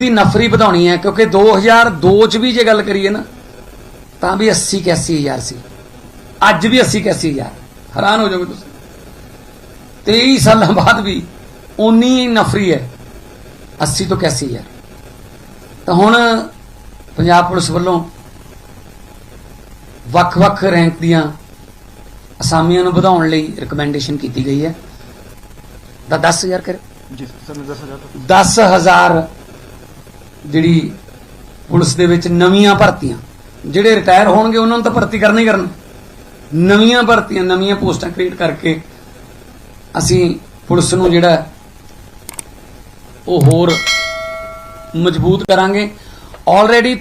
ਦੀ ਨਫਰੀ ਵਧਾਉਣੀ ਹੈ ਕਿਉਂਕਿ 2002 ਚ ਵੀ ਜੇ ਗੱਲ ਕਰੀਏ ਨਾ ਤਾਂ ਵੀ 80 81 ਹਜ਼ਾਰ ਸੀ। ਅੱਜ ਵੀ 80 81 ਹਜ਼ਾਰ। ਹੈਰਾਨ ਹੋ ਜਾਓਗੇ ਤੁਸੀਂ। 23 ਸਾਲਾਂ ਬਾਅਦ ਵੀ ਉਨੀ ਹੀ ਨਫਰੀ ਹੈ 80 ਤੋਂ 81 ਹਜ਼ਾਰ। ਤਾਂ ਹੁਣ ਪੰਜਾਬ ਪੁਲਿਸ ਵੱਲੋਂ ਵੱਖ-ਵੱਖ ਰੈਂਕ ਦੀਆਂ ਅਸਾਮੀਆਂ ਨੂੰ ਵਧਾਉਣ ਲਈ ਰეკਮੈਂਡੇਸ਼ਨ ਕੀਤੀ ਗਈ ਹੈ। ਦਾ 10000 ਕਰ ਜੀ ਸਰ ਮੈਂ ਦੱਸਣਾ 10000 ਜਿਹੜੀ ਪੁਲਿਸ ਦੇ ਵਿੱਚ ਨਵੀਆਂ ਭਰਤੀਆਂ, ਜਿਹੜੇ ਰਿਟਾਇਰ ਹੋਣਗੇ, ਉਹਨਾਂ ਨੂੰ ਤਾਂ ਭਰਤੀ ਕਰਨਾ ਕਰਨ। ਨਵੀਆਂ ਭਰਤੀਆਂ, ਨਵੀਆਂ ਪੋਸਟਾਂ ਕ੍ਰੀਏਟ ਕਰਕੇ ਅਸੀਂ ਪੁਲਿਸ ਨੂੰ ਜਿਹੜਾ ਉਹ ਹੋਰ ਮਜ਼ਬੂਤ ਕਰਾਂਗੇ। ਆਲਰੇਡੀ